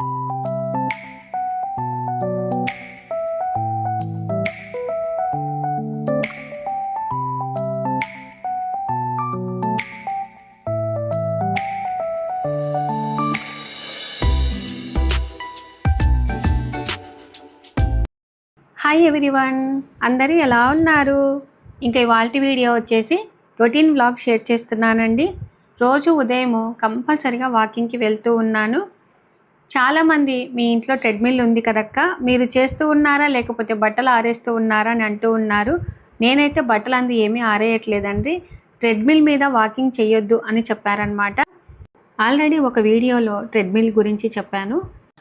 Hi everyone అందరూ ఎలా ఉన్నారు? ఇంకా ఇవాళ వీడియో వచ్చేసి రొటీన్ బ్లాగ్ షేర్ చేస్తున్నానండి. రోజు ఉదయం కంపల్సరిగా వాకింగ్కి వెళ్తూ ఉన్నాను. చాలామంది మీ ఇంట్లో ట్రెడ్మిల్ ఉంది కదక్క? మీరు చేస్తూ ఉన్నారా? లేకపోతే బట్టలు ఆరేస్తూ ఉన్నారా? అని అంటూ ఉన్నారు. నేనైతే బట్టలు అంది ఏమీ ఆరేయట్లేదండి. ట్రెడ్మిల్ మీద వాకింగ్ చేయొద్దు అని చెప్పారనమాట ఆల్రెడీ ఒక వీడియోలో ట్రెడ్మిల్ గురించి చెప్పాను.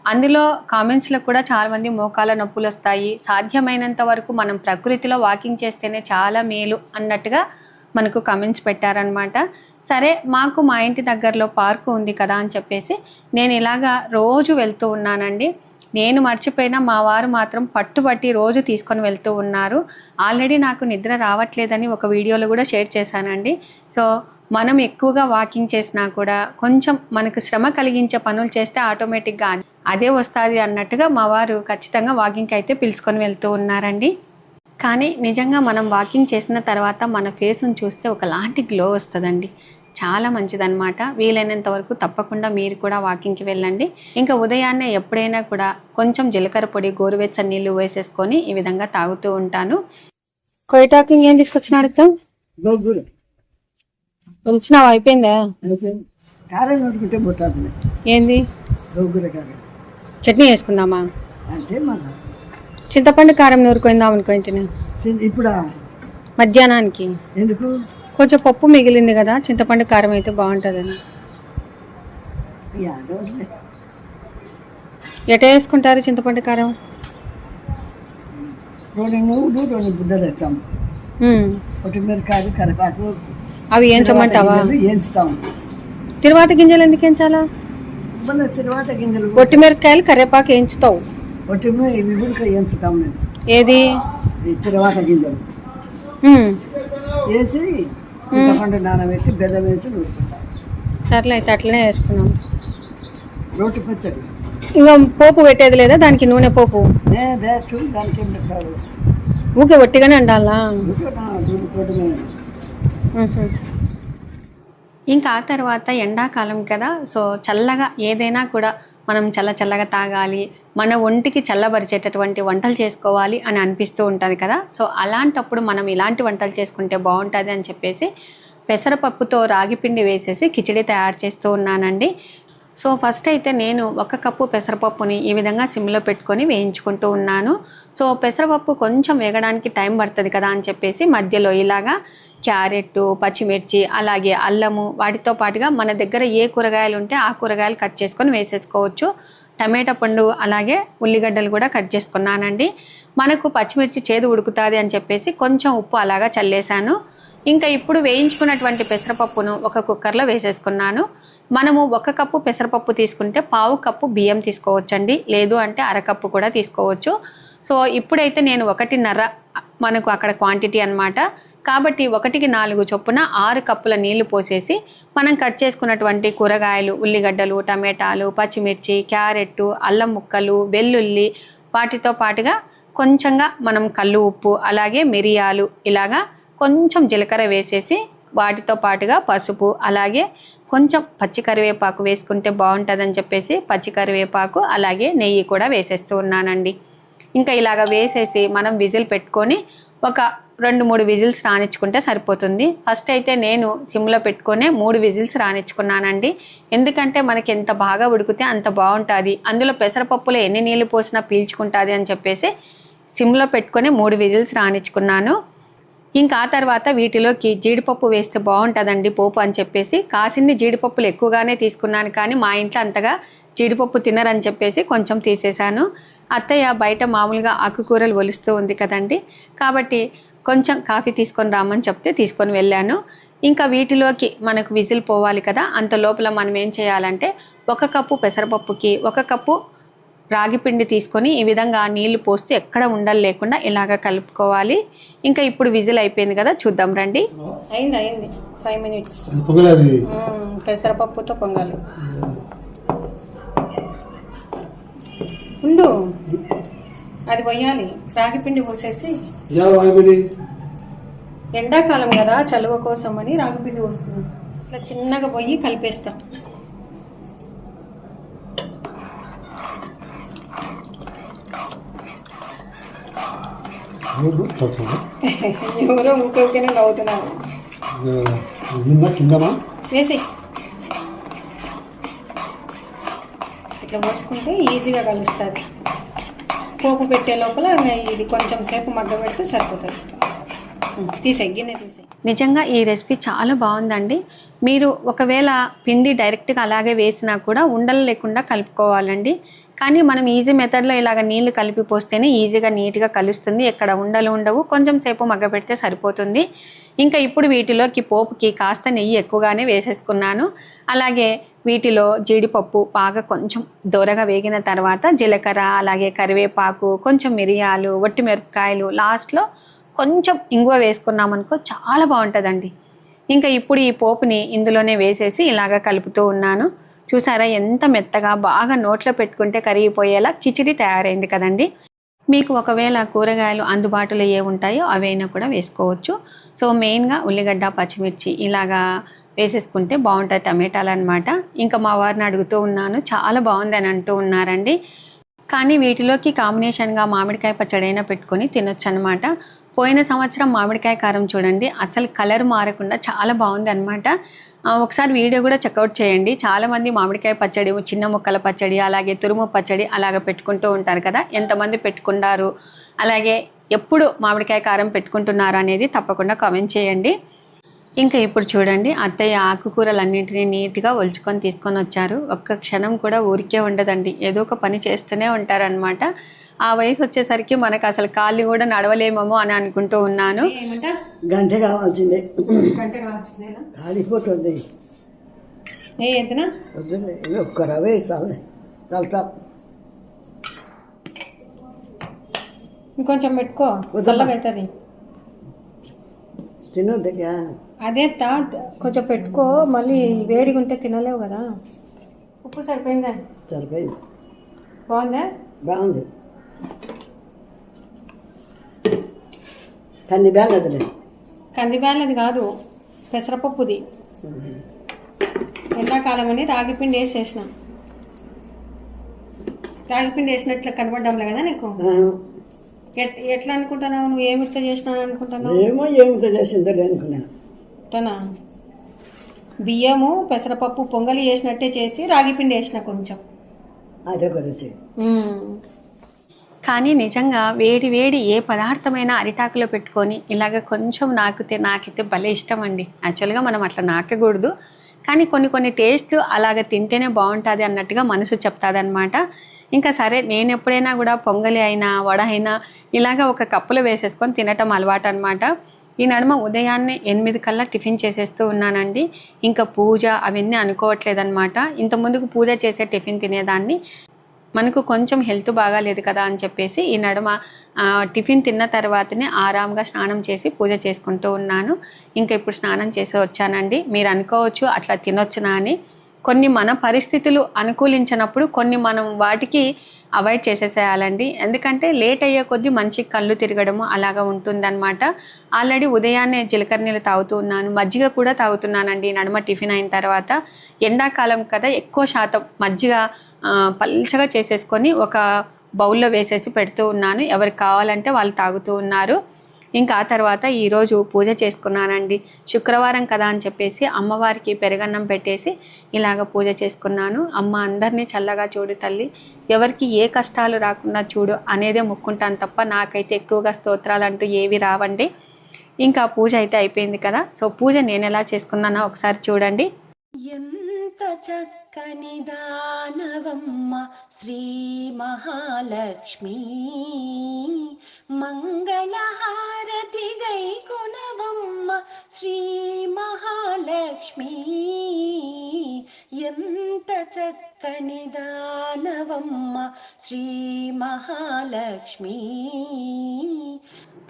అందులో కామెంట్స్లో కూడా చాలామంది మోకాల నొప్పులు వస్తాయి. సాధ్యమైనంత వరకు మనం ప్రకృతిలో వాకింగ్ చేస్తేనే చాలా మేలు అన్నట్టుగా మనకు కామెంట్స్ పెట్టారనమాట సరే మాకు మా ఇంటి దగ్గరలో పార్కు ఉంది కదా అని చెప్పేసి నేను ఇలాగా రోజు వెళ్తూ ఉన్నానండి. నేను మర్చిపోయినా మా వారు మాత్రం పట్టుబట్టి రోజు తీసుకొని వెళ్తూ ఉన్నారు. ఆల్రెడీ నాకు నిద్ర రావట్లేదని ఒక వీడియోలో కూడా షేర్ చేశానండి. సో మనం ఎక్కువగా వాకింగ్ చేసినా కూడా కొంచెం మనకు శ్రమ కలిగించే పనులు చేస్తే ఆటోమేటిక్గా అదే వస్తుంది అన్నట్టుగా మా వారు ఖచ్చితంగా వాకింగ్కి అయితే పిలుచుకొని వెళ్తూ ఉన్నారండి. కానీ నిజంగా మనం వాకింగ్ చేసిన తర్వాత మన ఫేస్ని చూస్తే ఒకలాంటి గ్లో వస్తుందండి. చాలా మంచిదన్నమాట. వీలైనంత వరకు తప్పకుండా మీరు కూడా వాకింగ్కి వెళ్ళండి. ఇంకా ఉదయాన్నే ఎప్పుడైనా కూడా కొంచెం జీలకర్ర పొడి గోరువెచ్చని నీళ్ళు వేసేసుకొని ఈ విధంగా తాగుతూ ఉంటాను. కొయిటాకింగ్ ఏం వచ్చినావు అయిపోయిందా? ఏంది? చట్నీ వేసుకుందామా అంటే చింతపండు కారం నూరుకుందాం సి- ఇప్పుడు? మధ్యాహ్నానికి. ఎందుకు? కొంచెం పప్పు మిగిలింది కదా చింతపండు కారం అయితే బాగుంటుందని. ఎట వేసుకుంటారు చింతపండు కారం? కరివేపాకు. అవి ఏంచమంటావా? తిరువాత గింజలు ఎందుకు ఎంచాలా తర్వాత గింజలు. ఒట్టిమిరపకాయలు కరివేపాకు వేయించుతావు ఇవి ఏది? తర్వాత గింజలు. వేసి చింతపండు నానబెట్టి బెల్లం వేసి సర్లే అయితే అట్లనే వేసుకున్నాం రోటి పచ్చడి. ఇంకా పోపు పెట్టేది లేదా? దానికి నూనె పోపు? దానికి ఏం పెట్టారు ఊకే ఒట్టిగానే ఉండాలా. ఇంకా ఆ తర్వాత ఎండాకాలం కదా సో చల్లగా ఏదైనా కూడా మనం చల్ల చల్లగా తాగాలి మన ఒంటికి చల్లబరిచేటటువంటి వంటలు చేసుకోవాలి అని అనిపిస్తూ ఉంటుంది కదా. సో అలాంటప్పుడు మనం ఇలాంటి వంటలు చేసుకుంటే బాగుంటుంది అని చెప్పేసి పెసరపప్పుతో రాగి పిండి వేసేసి కిచిడి తయారు చేస్తూ ఉన్నానండి. సో ఫస్ట్ అయితే నేను ఒక కప్పు పెసరపప్పుని ఈ విధంగా సిమ్లో పెట్టుకొని వేయించుకుంటూ ఉన్నాను. సో పెసరపప్పు కొంచెం వేగడానికి టైం పడుతుంది కదా అని చెప్పేసి మధ్యలో ఇలాగా క్యారెట్ పచ్చిమిర్చి అలాగే అల్లము వాటితో పాటుగా మన దగ్గర ఏ కూరగాయలు ఉంటే ఆ కూరగాయలు కట్ చేసుకొని వేసేసుకోవచ్చు. టమాటా పండు అలాగే ఉల్లిగడ్డలు కూడా కట్ చేసుకున్నానండి. మనకు పచ్చిమిర్చి చేదు ఉడుకుతుంది అని చెప్పేసి కొంచెం ఉప్పు అలాగా చల్లేశాను. ఇంకా ఇప్పుడు వేయించుకున్నటువంటి పెసరపప్పును ఒక కుక్కర్లో వేసేసుకున్నాను. మనము ఒక కప్పు పెసరపప్పు తీసుకుంటే పావు కప్పు బియ్యం తీసుకోవచ్చండి. లేదు అంటే అరకప్పు కూడా తీసుకోవచ్చు. సో ఇప్పుడైతే నేను ఒకటిన్నర మనకు అక్కడ క్వాంటిటీ అన్నమాట. కాబట్టి ఒకటికి నాలుగు చొప్పున ఆరు కప్పుల నీళ్ళు పోసేసి మనం కట్ చేసుకున్నటువంటి కూరగాయలు ఉల్లిగడ్డలు టమాటాలు పచ్చిమిర్చి క్యారెట్ అల్లం ముక్కలు వెల్లుల్లి వాటితో పాటుగా కొంచెంగా మనం కళ్ళు ఉప్పు అలాగే మిరియాలు ఇలాగా కొంచెం జీలకర్ర వేసేసి వాటితో పాటుగా పసుపు అలాగే కొంచెం పచ్చి కరివేపాకు వేసుకుంటే బాగుంటుందని చెప్పేసి పచ్చి కరివేపాకు అలాగే నెయ్యి కూడా వేసేస్తూ ఉన్నానండి. ఇంకా ఇలాగ వేసేసి మనం విజిల్ పెట్టుకొని ఒక రెండు మూడు విజిల్స్ రానిచ్చుకుంటే సరిపోతుంది. ఫస్ట్ అయితే నేను సిమ్లో పెట్టుకునే మూడు విజిల్స్ రానిచ్చుకున్నానండి. ఎందుకంటే మనకి ఎంత బాగా ఉడికితే అంత బాగుంటుంది. అందులో పెసరపప్పులో ఎన్ని నీళ్ళు పోసినా పీల్చుకుంటుంది అని చెప్పేసి సిమ్లో పెట్టుకొని మూడు విజిల్స్ రానిచ్చుకున్నాను. ఇంకా ఆ తర్వాత వీటిలోకి జీడిపప్పు వేస్తే బాగుంటుందండి పోపు అని చెప్పేసి. కాసింది జీడిపప్పులు ఎక్కువగానే తీసుకున్నాను కానీ మా ఇంట్లో అంతగా జీడిపప్పు తినరని చెప్పేసి కొంచెం తీసేశాను. అత్తయ్య బయట మామూలుగా ఆకుకూరలు ఒలుస్తూ ఉంది కదండి. కాబట్టి కొంచెం కాఫీ తీసుకొని రామని చెప్తే తీసుకొని వెళ్ళాను. ఇంకా వీటిలోకి మనకు విజిల్ పోవాలి కదా. అంత లోపల మనం ఏం చేయాలంటే ఒక కప్పు పెసరపప్పుకి ఒక కప్పు రాగి పిండి తీసుకొని ఈ విధంగా నీళ్ళు పోస్తే ఎక్కడ ఉండలు లేకుండా ఇలాగ కలుపుకోవాలి. ఇంకా ఇప్పుడు విజిల్ అయిపోయింది కదా చూద్దాం రండి. అయింది అయింది. Five minutes. పెసరపప్పుతో పొంగాలి. ఉండు. అది పోయాలి రాగిపిండి పోసేసి. ఎండాకాలం కదా చలువ కోసం అని రాగిపిండి పోస్తున్నాం. ఇట్లా చిన్నగా పోయి కలిపేస్తాం. ఎవరో ఊకే నవ్వుతున్నారు. వేసి ఇట్లా పోసుకుంటే ఈజీగా కలుస్తుంది. పోపు పెట్టే లోపల ఇది కొంచెం సేపు మగ్గ పెడితే సరిపోతుంది. తీసే గిన్నె తీసే నిజంగా ఈ రెసిపీ చాలా బాగుందండి. మీరు ఒకవేళ పిండి డైరెక్ట్గా అలాగే వేసినా కూడా ఉండలు లేకుండా కలుపుకోవాలండి. కానీ మనం ఈజీ మెథడ్లో ఇలాగ నీళ్ళు కలిపి పోస్తేనే ఈజీగా నీట్గా కలుస్తుంది. ఎక్కడ ఉండలు ఉండవు. కొంచెం సేపు మగ్గపెడితే సరిపోతుంది. ఇంకా ఇప్పుడు వీటిలోకి పోపుకి కాస్త నెయ్యి ఎక్కువగానే వేసేసుకున్నాను. అలాగే వీటిలో జీడిపప్పు బాగా కొంచెం దూరగా వేగిన తర్వాత జీలకర్ర అలాగే కరివేపాకు కొంచెం మిరియాలు వట్టి మిరపకాయలు లాస్ట్లో కొంచెం ఇంగువ వేసుకున్నామనుకో చాలా బాగుంటుందండి. ఇంకా ఇప్పుడు ఈ పోపుని ఇందులోనే వేసేసి ఇలాగ కలుపుతూ ఉన్నాను. చూసారా ఎంత మెత్తగా బాగా నోట్లో పెట్టుకుంటే కరిగిపోయేలా కిచిడి తయారైంది కదండి. మీకు ఒకవేళ కూరగాయలు అందుబాటులో ఏ ఉంటాయో అవైనా కూడా వేసుకోవచ్చు. సో మెయిన్గా ఉల్లిగడ్డ పచ్చిమిర్చి ఇలాగా వేసేసుకుంటే బాగుంటాయి టమాటాలు అనమాట ఇంకా మా వారిని అడుగుతూ ఉన్నాను చాలా బాగుంది అని అంటూ ఉన్నారండి. కానీ వీటిలోకి కాంబినేషన్గా మామిడికాయ పచ్చడైనా పెట్టుకొని తినొచ్చు అనమాట పోయిన సంవత్సరం మామిడికాయ కారం చూడండి. అసలు కలర్ మారకుండా చాలా బాగుంది అనమాట ఒకసారి వీడియో కూడా చెక్అవుట్ చేయండి. చాలామంది మామిడికాయ పచ్చడి చిన్న ముక్కల పచ్చడి అలాగే తురుము పచ్చడి అలాగ పెట్టుకుంటూ ఉంటారు కదా. ఎంతమంది పెట్టుకున్నారు? అలాగే ఎప్పుడు మామిడికాయ కారం పెట్టుకుంటున్నారు అనేది తప్పకుండా కామెంట్ చేయండి. ఇంకా ఇప్పుడు చూడండి అత్తయ్య ఆకుకూరలన్నింటినీ నీట్గా ఒలుచుకొని తీసుకొని వచ్చారు. ఒక్క క్షణం కూడా ఊరికే ఉండదండి. ఏదో ఒక పని చేస్తూనే ఉంటారనమాట ఆ వయసు వచ్చేసరికి మనకు అసలు కాళ్ళు కూడా నడవలేమేమో అని అనుకుంటూ ఉన్నాను. గంట కావాల్సిందే. కాలిపోతుంది. ఒక్క రవే ఇంకొంచెం పెట్టుకో. చల్లగా అవుతుంది అదే తా కొంచెం పెట్టుకో మళ్ళీ వేడిగా ఉంటే తినలేవు కదా. ఉప్పు సరిపోయిందా సరిపోయింది. బాగుందా? బాగుంది. కంది బేలదులే కందిబ్యాలది కాదు పెసరపప్పుది. ఎండాకాలం అని రాగిపిండి వేసేసిన. రాగిపిండి వేసినట్లు కనబడ్డంలే కదా నీకు? ఎట్- ఎట్లా అనుకుంటున్నావు? నువ్వు ఏమి ఇట్లా చేసినావు అనుకుంటున్నావు? ఏమో ఏమిటో చేసిందో అనుకున్నా ఇట్టనా బియ్యము పెసరపప్పు పొంగలి వేసినట్టే చేసి రాగిపిండి వేసిన కొంచెం. కానీ నిజంగా వేడి వేడి ఏ పదార్థమైనా అరిటాకులో పెట్టుకొని ఇలాగ కొంచెం నాకితే నాకైతే భలే ఇష్టం అండి యాక్చువల్గా మనం అట్లా నాకకూడదు. కానీ కొన్ని కొన్ని టేస్ట్లు అలాగ తింటేనే బాగుంటుంది అన్నట్టుగా మనసు చెప్తాదనమాట ఇంకా సరే నేను ఎప్పుడైనా కూడా పొంగలి అయినా వడ అయినా ఇలాగ ఒక కప్పులో వేసేసుకొని తినటం అలవాటు అనమాట ఈ నడుమ ఉదయాన్నే ఎనిమిది కల్లా టిఫిన్ చేసేస్తూ ఉన్నానండి. ఇంకా పూజ అవన్నీ అనుకోవట్లేదన్నమాట. ఇంత ముందుకు పూజ చేసే టిఫిన్ తినేదాన్ని. మనకు కొంచెం హెల్త్ బాగాలేదు కదా అని చెప్పేసి ఈ నడుమ టిఫిన్ తిన్న తర్వాతనే ఆరాంగా స్నానం చేసి పూజ చేసుకుంటూ ఉన్నాను. ఇంకా ఇప్పుడు స్నానం చేసి వచ్చానండి. మీరు అనుకోవచ్చు అట్లా తినొచ్చునా అని. కొన్ని మన పరిస్థితులు అనుకూలించినప్పుడు కొన్ని మనం వాటికి అవాయిడ్ చేసేసేయాలండి. ఎందుకంటే లేట్ అయ్యే కొద్దీ మంచి కళ్ళు తిరగడము అలాగా ఉంటుందన్నమాట. ఆల్రెడీ ఉదయాన్నే జీలకర్ర నీళ్ళు తాగుతూ ఉన్నాను. మజ్జిగ కూడా తాగుతున్నానండి. నడుమ టిఫిన్ అయిన తర్వాత ఎండాకాలం కదా ఎక్కువ శాతం మజ్జిగ పల్చగా చేసేసుకొని ఒక బౌల్లో వేసేసి పెడుతూ ఉన్నాను. ఎవరికి కావాలంటే వాళ్ళు తాగుతూ ఉన్నారు. ఇంకా ఆ తర్వాత ఈరోజు పూజ చేసుకున్నానండి. శుక్రవారం కదా అని చెప్పేసి అమ్మవారికి పెరగన్నం పెట్టేసి ఇలాగ పూజ చేసుకున్నాను. అమ్మ అందరినీ చల్లగా చూడు తల్లి ఎవరికి ఏ కష్టాలు రాకుండా చూడు అనేదే మొక్కుంటాను తప్ప నాకైతే ఎక్కువగా స్తోత్రాలు అంటూ ఏవి రావండి. ఇంకా పూజ అయితే అయిపోయింది కదా. సో పూజ నేను ఎలా చేసుకున్నానో ఒకసారి చూడండి. ఎంత చక్కని దానవమ్మ శ్రీ మహాలక్ష్మి. మంగళహారతి గై కొనవమ్మ శ్రీ మహాలక్ష్మీ. ఎంత చక్కని దానవమ్మ శ్రీ మహాలక్ష్మి.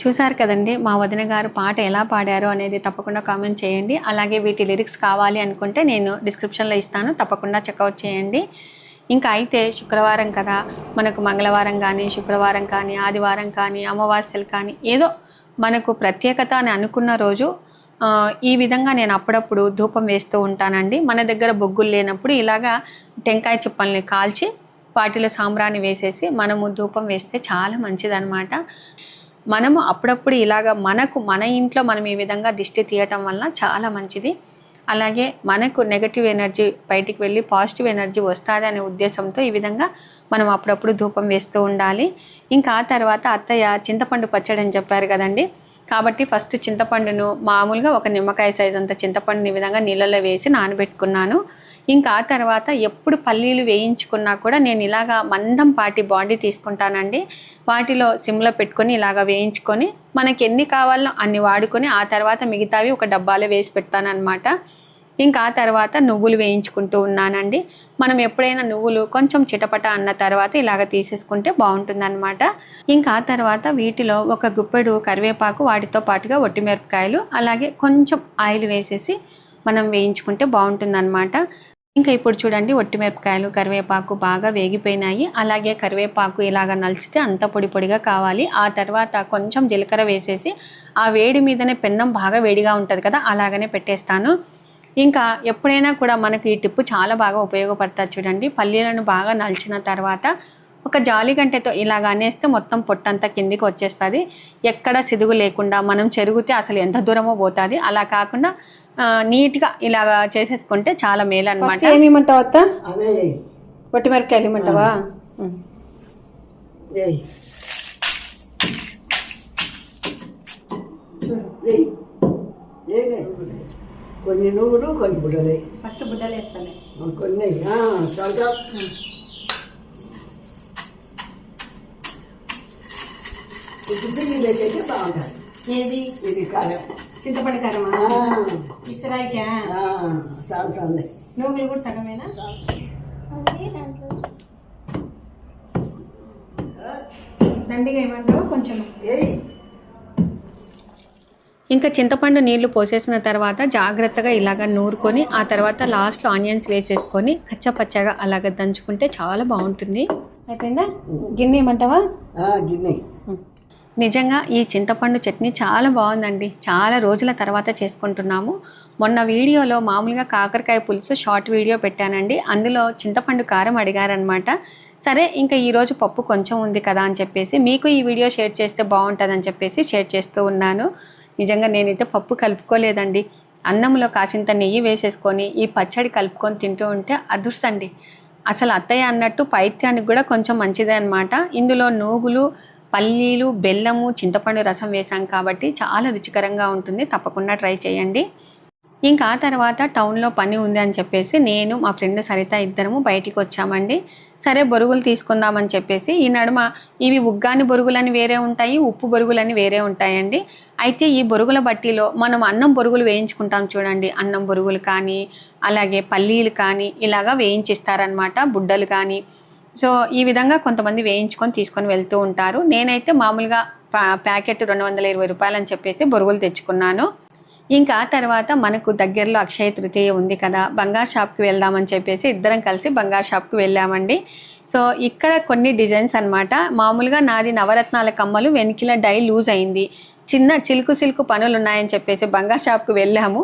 చూసారు కదండి మా వదిన గారు పాట ఎలా పాడారో అనేది తప్పకుండా కామెంట్ చేయండి. అలాగే వీటి లిరిక్స్ కావాలి అనుకుంటే నేను డిస్క్రిప్షన్లో ఇస్తాను తప్పకుండా చెక్అవుట్ చేయండి. ఇంకా అయితే శుక్రవారం కదా మనకు మంగళవారం కానీ శుక్రవారం కానీ ఆదివారం కానీ అమావాస్యలు కానీ ఏదో మనకు ప్రత్యేకత అని అనుకున్న రోజు ఈ విధంగా నేను అప్పుడప్పుడు ధూపం వేస్తూ ఉంటానండి. మన దగ్గర బొగ్గులు లేనప్పుడు ఇలాగా టెంకాయ చిప్పల్ని కాల్చి వాటిలో సాంబ్రాన్ని వేసేసి మనము ధూపం వేస్తే చాలా మంచిదనమాట మనము అప్పుడప్పుడు ఇలాగ మనకు మన ఇంట్లో మనం ఈ విధంగా దిష్టి తీయటం వలన చాలా మంచిది. అలాగే మనకు నెగటివ్ ఎనర్జీ బయటికి వెళ్ళి పాజిటివ్ ఎనర్జీ వస్తుంది అనే ఉద్దేశంతో ఈ విధంగా మనం అప్పుడప్పుడు ధూపం వేస్తూ ఉండాలి. ఇంకా ఆ తర్వాత అత్తయ్య చింతపండు పచ్చడి అని చెప్పారు కదండి. కాబట్టి ఫస్ట్ చింతపండును మామూలుగా ఒక నిమ్మకాయ సైజ్ అంత చింతపండుని విధంగా నీళ్ళలో వేసి నానబెట్టుకున్నాను. ఇంకా ఆ తర్వాత ఎప్పుడు పల్లీలు వేయించుకున్నా కూడా నేను ఇలాగా మందం పాటి బాండీ తీసుకుంటానండి. వాటిలో సిమ్లో పెట్టుకొని ఇలాగ వేయించుకొని మనకి ఎన్ని కావాలో అన్ని వాడుకొని ఆ తర్వాత మిగతావి ఒక డబ్బాలో వేసి పెడతానమాట ఇంకా ఆ తర్వాత నువ్వులు వేయించుకుంటూ ఉన్నానండి. మనం ఎప్పుడైనా నువ్వులు కొంచెం చిటపట అన్న తర్వాత ఇలాగ తీసేసుకుంటే బాగుంటుందన్నమాట. ఇంకా ఆ తర్వాత వీటిలో ఒక గుప్పెడు కరివేపాకు వాటితో పాటుగా ఒట్టిమిరపకాయలు అలాగే కొంచెం ఆయిల్ వేసేసి మనం వేయించుకుంటే బాగుంటుందన్నమాట. ఇంకా ఇప్పుడు చూడండి ఒట్టిమిరపకాయలు కరివేపాకు బాగా వేగిపోయినాయి. అలాగే కరివేపాకు ఇలాగ నలిచితే అంత పొడి పొడిగా కావాలి. ఆ తర్వాత కొంచెం జీలకర్ర వేసేసి ఆ వేడి మీదనే పెన్నం బాగా వేడిగా ఉంటుంది కదా అలాగనే పెట్టేస్తాను. ఇంకా ఎప్పుడైనా కూడా మనకి ఈ టిప్పు చాలా బాగా ఉపయోగపడుతుంది చూడండి. పల్లీలను బాగా నలిచిన తర్వాత ఒక జాలి గంటెతో ఇలాగ అనేస్తే మొత్తం పొట్టంతా కిందికి వచ్చేస్తుంది. ఎక్కడ సిదుగు లేకుండా మనం చెరుగుతే అసలు ఎంత దూరమో పోతుంది. అలా కాకుండా నీట్గా ఇలాగ చేసేసుకుంటే చాలా మేలు అనమాట ఏమిమంటావు అత్త? ఒట్టి మిరపకాయలు కొన్ని నువ్వులు కొన్ని బుడ్డలే ఫస్ట్ బుడ్డలు వేస్తాను కొన్ని గుడ్డు నీళ్ళకి అయితే బాగుంటుంది. ఏది? ఇది కారం. చింతపండు కారమా? ఇసరాయికా? చాలు చాలు నువ్వులు కూడా సగమేనా? దండిగా ఏమంటావు కొంచెం. ఏయ్ ఇంకా చింతపండు నీళ్ళు పోసేసిన తర్వాత జాగ్రత్తగా ఇలాగ నూరుకొని ఆ తర్వాత లాస్ట్లో ఆనియన్స్ వేసేసుకొని కచ్చపచ్చగా అలాగ దంచుకుంటే చాలా బాగుంటుంది. అయిపోయిందా? గిన్నె ఏమంటావా? గిన్నె. నిజంగా ఈ చింతపండు చట్నీ చాలా బాగుందండి. చాలా రోజుల తర్వాత చేసుకుంటున్నాము. మొన్న వీడియోలో మామూలుగా కాకరకాయ పులుసు షార్ట్ వీడియో పెట్టానండి. అందులో చింతపండు కారం అడిగారనమాట సరే ఇంకా ఈరోజు పప్పు కొంచెం ఉంది కదా అని చెప్పేసి మీకు ఈ వీడియో షేర్ చేస్తే బాగుంటుందని చెప్పేసి షేర్ చేస్తూ ఉన్నాను. నిజంగా నేనైతే పప్పు కలుపుకోలేదండి. అన్నంలో కాసింత నెయ్యి వేసేసుకొని ఈ పచ్చడి కలుపుకొని తింటూ ఉంటే అదృష్టండి. అసలు అత్తయ్య అన్నట్టు పైత్యానికి కూడా కొంచెం మంచిదే అనమాట ఇందులో నూగులు పల్లీలు బెల్లము చింతపండు రసం వేసాం కాబట్టి చాలా రుచికరంగా ఉంటుంది. తప్పకుండా ట్రై చేయండి. ఇంకా ఆ తర్వాత టౌన్లో పని ఉంది అని చెప్పేసి నేను మా ఫ్రెండ్ సరిత ఇద్దరము బయటికి వచ్చామండి. సరే బొరుగులు తీసుకుందామని చెప్పేసి ఈ నడుమ ఇవి ఉగ్గాని బొరుగులని వేరే ఉంటాయి ఉప్పు బొరుగులని వేరే ఉంటాయండి. అయితే ఈ బొరుగుల బట్టీలో మనం అన్నం బొరుగులు వేయించుకుంటాం చూడండి. అన్నం బొరుగులు కానీ అలాగే పల్లీలు కానీ ఇలాగా వేయించిస్తారనమాట బుడ్డలు కానీ. సో ఈ విధంగా కొంతమంది వేయించుకొని తీసుకొని వెళ్తూ ఉంటారు. నేనైతే మామూలుగా ప్యా- ప్యాకెట్ రెండు వందల ఇరవై రూపాయలు అని చెప్పేసి బొరుగులు తెచ్చుకున్నాను. ఇంకా ఆ తర్వాత మనకు దగ్గరలో అక్షయ తృతీయ ఉంది కదా బంగారు షాప్కి వెళ్దామని చెప్పేసి ఇద్దరం కలిసి బంగారు షాప్కి వెళ్ళామండి. సో ఇక్కడ కొన్ని డిజైన్స్ అన్నమాట. మామూలుగా నాది నవరత్నాల కమ్మలు వెనికిల డై లూజ్ అయింది. చిన్న చిలుకు సిల్కు పనులు ఉన్నాయని చెప్పేసి బంగారు షాప్కి వెళ్ళాము.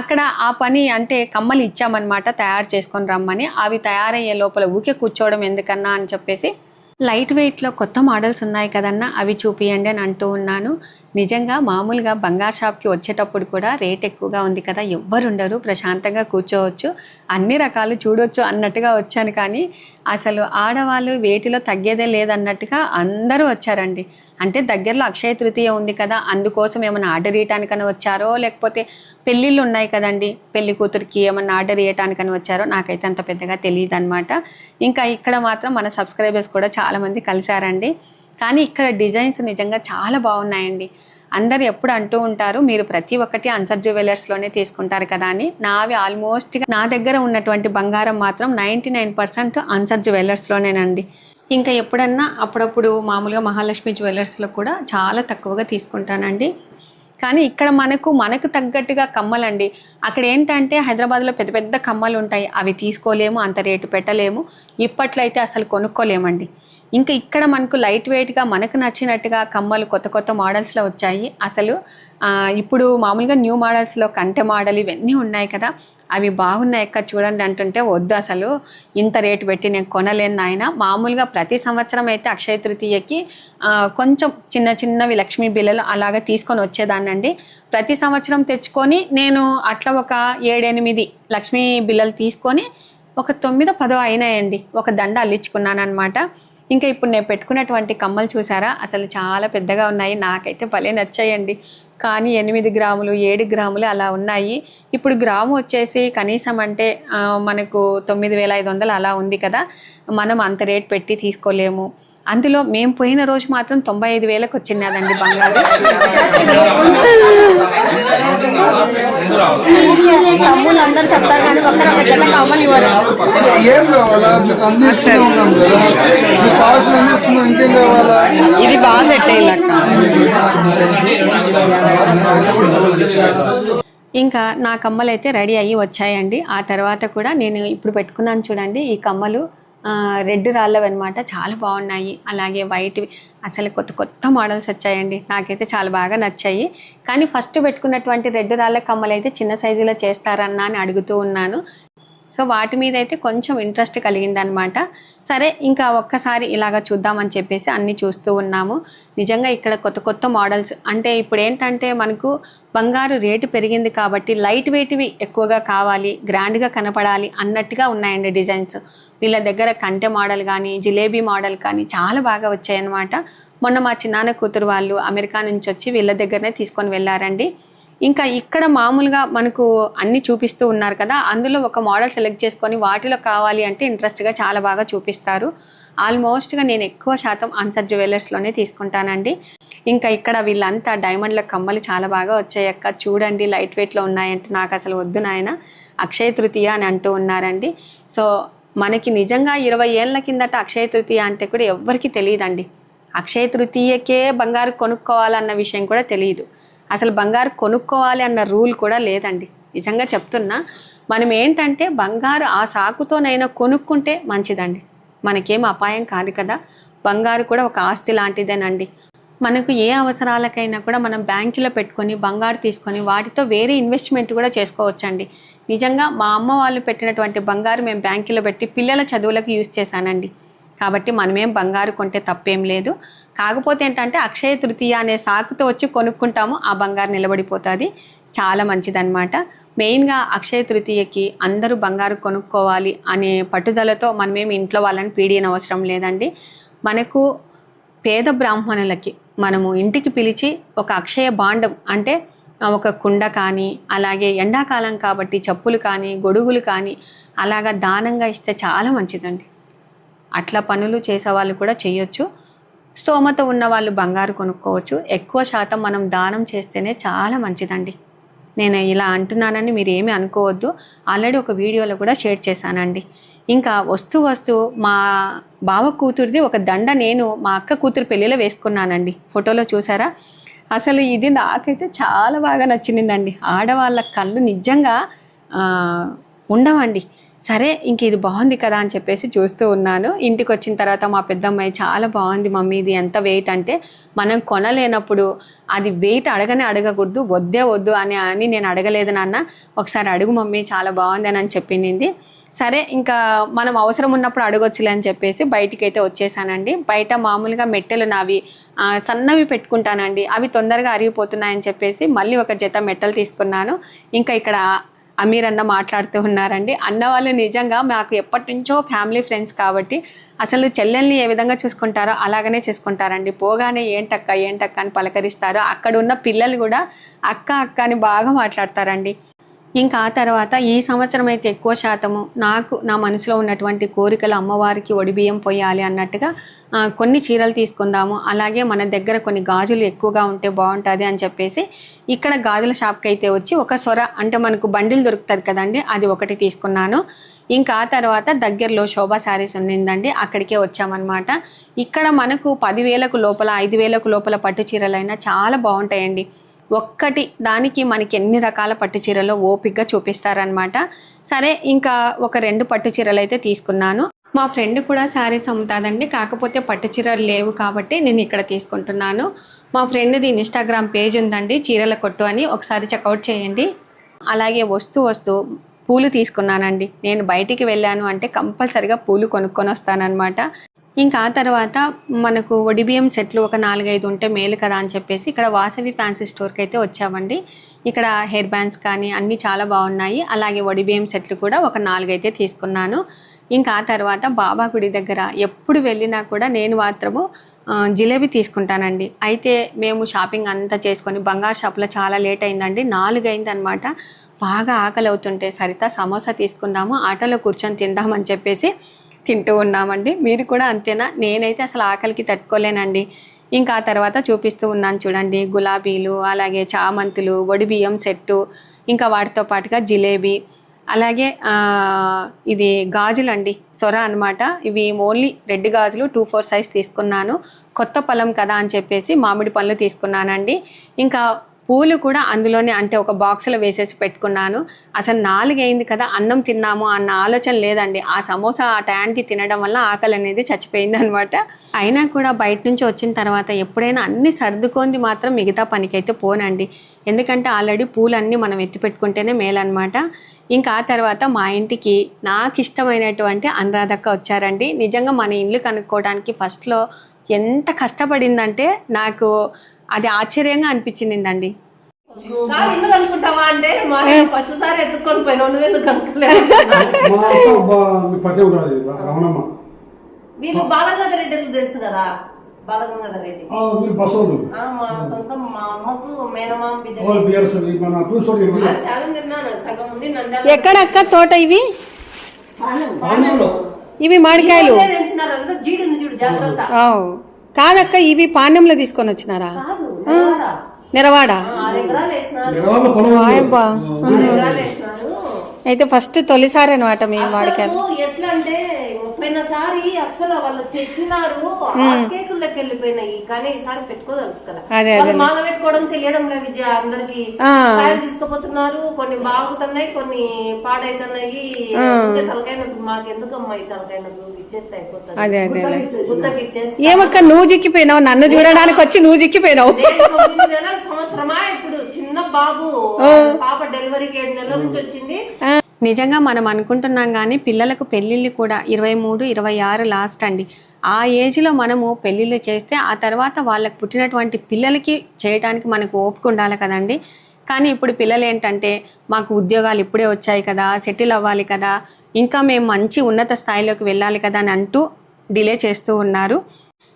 అక్కడ ఆ పని అంటే కమ్మలు ఇచ్చామన్నమాట తయారు చేసుకొని రమ్మని. అవి తయారయ్యే లోపల ఊకే కూర్చోవడం ఎందుకన్నా అని చెప్పేసి లైట్ వెయిట్లో కొత్త మోడల్స్ ఉన్నాయి కదన్నా అవి చూపియండి అని అంటూ ఉన్నాను. నిజంగా మామూలుగా బంగారు షాప్కి వచ్చేటప్పుడు కూడా రేట్ ఎక్కువగా ఉంది కదా ఎవ్వరుండరు ప్రశాంతంగా కూర్చోవచ్చు అన్ని రకాలు చూడొచ్చు అన్నట్టుగా వచ్చాను. కానీ అసలు ఆడవాళ్ళు వేటిలో తగ్గేదే లేదన్నట్టుగా అందరూ వచ్చారండి. అంటే దగ్గరలో అక్షయ తృతీయ ఉంది కదా అందుకోసం ఏమైనా ఆర్డర్ ఇవ్వటానికైనా వచ్చారో లేకపోతే పెళ్ళిళ్ళు ఉన్నాయి కదండి. పెళ్ళి కూతురికి ఏమన్నా ఆర్డర్ ఇవ్వటానికని వచ్చారో నాకైతే అంత పెద్దగా తెలియదు అనమాట ఇంకా ఇక్కడ మాత్రం మన సబ్స్క్రైబర్స్ కూడా చాలామంది కలిశారండి. కానీ ఇక్కడ డిజైన్స్ నిజంగా చాలా బాగున్నాయండి. అందరు ఎప్పుడు అంటూ ఉంటారు మీరు ప్రతి ఒక్కటి అన్సర్ జ్యువెలర్స్లోనే తీసుకుంటారు కదా అని. నావి ఆల్మోస్ట్ నా దగ్గర ఉన్నటువంటి బంగారం మాత్రం నైంటీ నైన్ పర్సెంట్ అన్సర్ జ్యువెలర్స్లోనేనండి ఇంకా ఎప్పుడన్నా అప్పుడప్పుడు మామూలుగా మహాలక్ష్మి జ్యువెలర్స్లో కూడా చాలా తక్కువగా తీసుకుంటానండి. కానీ ఇక్కడ మనకు మనకు తగ్గట్టుగా కమ్మలండి. అక్కడ ఏంటంటే హైదరాబాద్లో పెద్ద పెద్ద కమ్మలు ఉంటాయి అవి తీసుకోలేము అంత రేటు పెట్టలేము. ఇప్పట్లో అయితే అసలు కొనుక్కోలేమండి. ఇంకా ఇక్కడ మనకు లైట్ వెయిట్గా మనకు నచ్చినట్టుగా కమ్మలు కొత్త కొత్త మోడల్స్లో వచ్చాయి. అసలు ఇప్పుడు మామూలుగా న్యూ మోడల్స్లో కంటె మోడల్ ఇవన్నీ ఉన్నాయి కదా. అవి బాగున్నాయి ఎక్క చూడండి అంటుంటే వద్దు అసలు. ఇంత రేటు పెట్టి నేను కొనలేను నాయన. మామూలుగా ప్రతి సంవత్సరం అయితే అక్షయ తృతీయకి కొంచెం చిన్న చిన్నవి లక్ష్మీ బిల్లలు అలాగా తీసుకొని వచ్చేదాన్నండి ప్రతి సంవత్సరం తెచ్చుకొని నేను అట్లా ఒక ఏడెనిమిది లక్ష్మీ బిల్లలు తీసుకొని ఒక తొమ్మిదో పదో అయినాయండి. ఒక దండ అల్లించుకున్నాను అనమాట ఇంకా ఇప్పుడు నేను పెట్టుకున్నటువంటి కమ్మలు చూసారా? అసలు చాలా పెద్దగా ఉన్నాయి. నాకైతే భలే నచ్చాయండి. కానీ ఎనిమిది గ్రాములు ఏడు గ్రాములు అలా ఉన్నాయి. ఇప్పుడు గ్రాము వచ్చేసి కనీసం అంటే మనకు తొమ్మిది వేల ఐదు వందలు అలా ఉంది కదా. మనం అంత రేట్ పెట్టి తీసుకోలేము. అందులో మేము పోయిన రోజు మాత్రం తొంభై ఐదు వేలకు వచ్చినదండి బంగారు. తమ్ముళ్ళు అందరూ చెప్తారు కానీ ఒక్కరు ఒక జత కమ్మలు ఇవ్వరు. ఏం కావాలా? ఇంకేం ఇది బాగా ఇంకా నా కమ్మలు అయితే రెడీ అయ్యి వచ్చాయండి. ఆ తర్వాత కూడా నేను ఇప్పుడు పెట్టుకున్నాను చూడండి ఈ కమ్మలు. రెడ్ రాళ్ళవి అనమాట చాలా బాగున్నాయి. అలాగే వైట్వి. అసలు కొత్త కొత్త మోడల్స్ వచ్చాయండి. నాకైతే చాలా బాగా నచ్చాయి. కానీ ఫస్ట్ పెట్టుకున్నటువంటి రెడ్ రాళ్ళ కమ్మలు అయితే చిన్న సైజులో చేస్తారన్నా అని అడుగుతూ ఉన్నాను. సో వాటి మీద అయితే కొంచెం ఇంట్రెస్ట్ కలిగిందనమాట. సరే ఇంకా ఒక్కసారి ఇలాగ చూద్దామని చెప్పేసి అన్నీ చూస్తూ ఉన్నాము. నిజంగా ఇక్కడ కొత్త కొత్త మోడల్స్ అంటే ఇప్పుడు ఏంటంటే మనకు బంగారు రేటు పెరిగింది కాబట్టి లైట్ వెయిట్వి ఎక్కువగా కావాలి గ్రాండ్గా కనపడాలి అన్నట్టుగా ఉన్నాయండి డిజైన్స్. వీళ్ళ దగ్గర కంటె మోడల్ కానీ జిలేబీ మోడల్ కానీ చాలా బాగా వచ్చాయన్నమాట. మొన్న మా చిన్నాన్న కూతురు వాళ్ళు అమెరికా నుంచి వచ్చి వీళ్ళ దగ్గరనే తీసుకొని వెళ్ళారండి. ఇంకా ఇక్కడ మామూలుగా మనకు అన్ని చూపిస్తూ ఉన్నారు కదా అందులో ఒక మోడల్ సెలెక్ట్ చేసుకొని వాటిలో కావాలి అంటే ఇంట్రెస్ట్గా చాలా బాగా చూపిస్తారు. ఆల్మోస్ట్గా నేను ఎక్కువ శాతం ఆన్సర్ జ్యువెలర్స్లోనే తీసుకుంటానండి. ఇంకా ఇక్కడ వీళ్ళంతా డైమండ్ల కమ్మలు చాలా బాగా వచ్చాయక్క చూడండి లైట్ వెయిట్లో ఉన్నాయంటే నాకు అసలు వద్దు నాయన. అక్షయ తృతీయ అని అంటూ ఉన్నారండి. సో మనకి నిజంగా ఇరవై ఏళ్ళ కిందట అక్షయ తృతీయ అంటే కూడా ఎవ్వరికీ తెలియదండి. అక్షయ తృతీయకే బంగారు కొనుక్కోవాలన్న విషయం కూడా తెలియదు. అసలు బంగారు కొనుక్కోవాలి అన్న రూల్ కూడా లేదండి. నిజంగా చెప్తున్నా మనం ఏంటంటే బంగారు ఆ సాకుతోనైనా కొనుక్కుంటే మంచిదండి. మనకేం అపాయం కాదు కదా. బంగారు కూడా ఒక ఆస్తి లాంటిదేనండి. మనకు ఏ అవసరాలకైనా కూడా మనం బ్యాంకులో పెట్టుకొని బంగారు తీసుకొని వాటితో వేరే ఇన్వెస్ట్మెంట్ కూడా చేసుకోవచ్చండి. నిజంగా మా అమ్మ వాళ్ళు పెట్టినటువంటి బంగారు మేము బ్యాంకులో పెట్టి పిల్లల చదువులకు యూజ్ చేశానండి. కాబట్టి మనమేం బంగారు కొంటే తప్పేం లేదు. కాకపోతే ఏంటంటే అక్షయ తృతీయ అనే సాకుతో వచ్చి కొనుక్కుంటాము ఆ బంగారు నిలబడిపోతుంది. చాలా మంచిదన్నమాట. మెయిన్గా అక్షయ తృతీయకి అందరూ బంగారు కొనుక్కోవాలి అనే పట్టుదలతో మనమేమి ఇంట్లో వాళ్ళని పీడియనవసరం లేదండి. మనకు పేద బ్రాహ్మణులకి మనము ఇంటికి పిలిచి ఒక అక్షయ బాండం అంటే ఒక కుండ కానీ అలాగే ఎండాకాలం కాబట్టి చెప్పులు కానీ గొడుగులు కానీ అలాగా దానంగా ఇస్తే చాలా మంచిదండి. అట్లా పనులు చేసేవాళ్ళు కూడా చేయొచ్చు. స్తోమత ఉన్న వాళ్ళు బంగారు కొనుక్కోవచ్చు. ఎక్కువ శాతం మనం దానం చేస్తేనే చాలా మంచిదండి. నేను ఇలా అంటున్నానని మీరు ఏమీ అనుకోవద్దు. ఆల్రెడీ ఒక వీడియోలో కూడా షేర్ చేశానండి. ఇంకా వస్తూ వస్తూ మా బావ కూతురిది ఒక దండ నేను మా అక్క కూతురు పెళ్ళిలో వేసుకున్నానండి. ఫోటోలో చూసారా? అసలు ఇది నాకైతే చాలా బాగా నచ్చిందండి. ఆడవాళ్ళ కళ్ళు నిజంగా ఉండవండి. సరే ఇంక ఇది బాగుంది కదా అని చెప్పేసి చూస్తూ ఉన్నాను. ఇంటికి వచ్చిన తర్వాత మా పెద్దమ్మాయి చాలా బాగుంది మమ్మీ ఇది ఎంత వెయిట్ అంటే మనం కొనలేనప్పుడు అది వెయిట్ అడగనే అడగకూడదు వద్దే వద్దు అని అని నేను అడగలేదు నాన్న. ఒకసారి అడుగు మమ్మీ చాలా బాగుంది అని చెప్పింది. సరే ఇంకా మనం అవసరం ఉన్నప్పుడు అడగొచ్చులే అని చెప్పేసి బయటికి అయితే వచ్చేసానండి. బయట మామూలుగా మెట్టెలు నావి సన్నవి పెట్టుకుంటానండి. అవి తొందరగా అరిగిపోతున్నాయని చెప్పేసి మళ్ళీ ఒక జత మెట్టలు తీసుకున్నాను. ఇంకా ఇక్కడ అమీర్ అన్న మాట్లాడుతూ ఉన్నారండి. అన్న వాళ్ళు నిజంగా మాకు ఎప్పటి నుంచో ఫ్యామిలీ ఫ్రెండ్స్ కాబట్టి అసలు చెల్లెల్ని ఏ విధంగా చూసుకుంటారో అలాగనే చూసుకుంటారండి. పోగానే ఏంటక్క ఏంటక్క అని పలకరిస్తారు. అక్కడ ఉన్న పిల్లలు కూడా అక్క అక్క అని బాగా మాట్లాడతారండి. ఇంకా ఆ తర్వాత ఈ సంవత్సరం అయితే ఎక్కువ శాతము నాకు నా మనసులో ఉన్నటువంటి కోరికలు అమ్మవారికి ఒడిబియ్యం పోయాలి అన్నట్టుగా కొన్ని చీరలు తీసుకుందాము. అలాగే మన దగ్గర కొన్ని గాజులు ఎక్కువగా ఉంటే బాగుంటుంది అని చెప్పేసి ఇక్కడ గాజుల షాప్కి అయితే వచ్చి ఒక సొర అంటే మనకు బండిల్ దొరుకుతుంది కదండి అది ఒకటి తీసుకున్నాను. ఇంకా ఆ తర్వాత దగ్గరలో శోభా శారీస్ ఉండిందండి అక్కడికే వచ్చామన్నమాట. ఇక్కడ మనకు పదివేలకు లోపల ఐదు వేలకు లోపల పట్టు చీరలైనా చాలా బాగుంటాయండి. ఒక్కటి దానికి మనకి ఎన్ని రకాల పట్టు చీరలో ఓపిక్గా చూపిస్తారనమాట సరే ఇంకా ఒక రెండు పట్టు చీరలు అయితే తీసుకున్నాను. మా ఫ్రెండ్ కూడా శారీస్ అమ్ముతాదండి. కాకపోతే పట్టు చీరలు లేవు కాబట్టి నేను ఇక్కడ తీసుకుంటున్నాను. మా ఫ్రెండ్ది ఇన్స్టాగ్రామ్ పేజ్ ఉందండి చీరల కొట్టు అని. ఒకసారి చెక్అవుట్ చేయండి. అలాగే వస్తూ వస్తూ పూలు తీసుకున్నానండి. నేను బయటికి వెళ్ళాను అంటే కంపల్సరిగా పూలు కొనుక్కొని వస్తానన్నమాట. ఇంకా ఆ తర్వాత మనకు ఒడిబియం సెట్లు ఒక నాలుగైదు ఉంటే మేలు కదా అని చెప్పేసి ఇక్కడ వాసవి ఫ్యాన్సీ స్టోర్కి అయితే వచ్చామండి. ఇక్కడ హెయిర్ బ్యాండ్స్ కానీ అన్నీ చాలా బాగున్నాయి. అలాగే ఒడిబియం సెట్లు కూడా ఒక నాలుగైతే తీసుకున్నాను. ఇంకా ఆ తర్వాత బాబా గుడి దగ్గర ఎప్పుడు వెళ్ళినా కూడా నేను మాత్రము జిలేబీ తీసుకుంటానండి. అయితే మేము షాపింగ్ అంతా చేసుకొని బంగారు షాప్లో చాలా లేట్ అయిందండి. నాలుగు అయింది అనమాట బాగా ఆకలి అవుతుంటే సరిత సమోసా తీసుకుందాము ఆటోలో కూర్చొని తిందామని చెప్పేసి తింటూ ఉన్నామండి. మీరు కూడా అంతేనా? నేనైతే అసలు ఆకలికి తట్టుకోలేనండి. ఇంకా ఆ తర్వాత చూపిస్తూ ఉన్నాను చూడండి. గులాబీలు అలాగే చామంతులు వడిబియ్యం సెట్టు ఇంకా వాటితో పాటుగా జిలేబీ అలాగే ఇది గాజులు అండి సొర అనమాట ఇవి ఓన్లీ రెడ్ గాజులు టూ ఫోర్ సైజ్ తీసుకున్నాను. కొత్త పొలం కదా అని చెప్పేసి మామిడి పళ్ళు తీసుకున్నానండి. ఇంకా పూలు కూడా అందులోనే అంటే ఒక బాక్స్లో వేసేసి పెట్టుకున్నాను. అసలు నాలుగైంది కదా అన్నం తిన్నాము అన్న ఆలోచన లేదండి. ఆ సమోసా ఆ టయానికి తినడం వల్ల ఆకలి అనేది చచ్చిపోయింది అనమాట అయినా కూడా బయట నుంచి వచ్చిన తర్వాత ఎప్పుడైనా అన్ని సర్దుకొని మాత్రం మిగతా పనికైతే పోనండి. ఎందుకంటే ఆల్రెడీ పూలన్నీ మనం ఎత్తి పెట్టుకుంటేనే మేలన్నమాట. ఇంకా ఆ తర్వాత మా ఇంటికి నాకు ఇష్టమైనటువంటి అనురాధక్క వచ్చారండి. నిజంగా మన ఇల్లు కనుక్కోవడానికి ఫస్ట్లో ఎంత కష్టపడిందంటే నాకు అది ఆశ్చర్యంగా అనిపించిందండి. ఇల్లు కనుక్కుంటావా అంటే మా ఫస్ట్ సారి ఎత్తుకొని నువ్వెందుకు వీళ్ళు బాలగంగాధర తెలుసు కదా? బాలగంగాధర రెడ్డి. మా సొంతం మా అమ్మకు మేనమామ బిడ్డ సగం ఉంది నంద్యాల ఎక్కడక్క తోట ఇవి? ఇవి మామిడికాయలు. కాదక్క ఇవి పాండ్యంలో తీసుకొని వచ్చినారా. నిరవాడ. అయితే ఫస్ట్ తొలిసారి అనమాట మీ మామిడికాయలు. ఎట్లా అంటే పోయినసారి అసలు వాళ్ళు తెచ్చినారు. ఆ కేకుల్లోకి వెళ్ళిపోయినాయి. కానీ ఈసారి పెట్టుకోదలుసు కదా. మాల పెట్టుకోవడం తెలియడం లేదు విజయ. అందరికి. కాయలు తీసుకుపోతున్నారు. కొన్ని బాగుతున్నాయి కొన్ని పాడైతున్నాయి. ఊరికే తలకాయ నొప్పి మాకు ఎందుకు అమ్మాయి అదే అదే ఇచ్చేస్తే ఏమక్క నువ్వు జిక్కిపోయినావు నన్ను చూడడానికి వచ్చి నువ్వు నెలల సంవత్సరమా ఇప్పుడు చిన్న బాబు. పాప డెలివరీకి ఏడు నెలల నుంచి వచ్చింది. నిజంగా మనం అనుకుంటున్నాం కానీ పిల్లలకు పెళ్ళిళ్ళు కూడా ఇరవై మూడు ఇరవై ఆరు లాస్ట్ అండి. ఆ ఏజ్లో మనము పెళ్ళిళ్ళు చేస్తే ఆ తర్వాత వాళ్ళకు పుట్టినటువంటి పిల్లలకి చేయడానికి మనకు ఓపిక ఉండాలి కదండి. కానీ ఇప్పుడు పిల్లలు ఏంటంటే మాకు ఉద్యోగాలు ఇప్పుడే వచ్చాయి కదా సెటిల్ అవ్వాలి కదా ఇంకా మేము మంచి ఉన్నత స్థాయిలోకి వెళ్ళాలి కదా అని అంటూ డిలే చేస్తూ ఉన్నారు.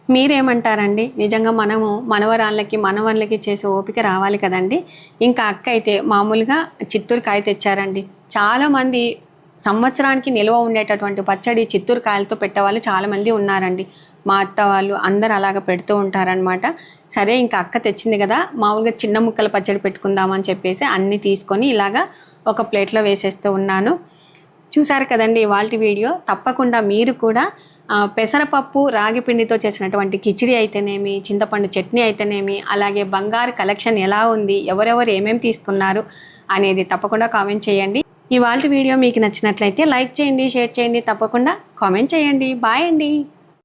మీరేమంటారండి? నిజంగా మనము మనవరాళ్ళకి మనవళ్ళకి చేసే ఓపిక రావాలి కదండి? ఇంకా అక్క అయితే మామూలుగా చిత్తూరు కాయ తెచ్చారండి. చాలామంది సంవత్సరానికి నిల్వ ఉండేటటువంటి పచ్చడి చిత్తూరు కాయలతో పెట్టేవాళ్ళు చాలామంది ఉన్నారండి. మా అత్త వాళ్ళు అందరు అలాగ పెడుతూ ఉంటారనమాట సరే ఇంకా అక్క తెచ్చింది కదా మామూలుగా చిన్న ముక్కల పచ్చడి పెట్టుకుందామని చెప్పేసి అన్నీ తీసుకొని ఇలాగా ఒక ప్లేట్లో వేసేస్తూ ఉన్నాను. చూసారు కదండి ఇవాళ వీడియో. తప్పకుండా మీరు కూడా పెసరపప్పు రాగి పిండితో చేసినటువంటి కిచిడి అయితేనేమి చింతపండు చట్నీ అయితేనేమి అలాగే బంగారు కలెక్షన్ ఎలా ఉంది ఎవరెవరు ఏమేమి తీసుకున్నారు అనేది తప్పకుండా కామెంట్ చేయండి. ఇవాళ వీడియో మీకు నచ్చినట్లయితే లైక్ చేయండి షేర్ చేయండి తప్పకుండా కామెంట్ చేయండి. బాయ్ అండి.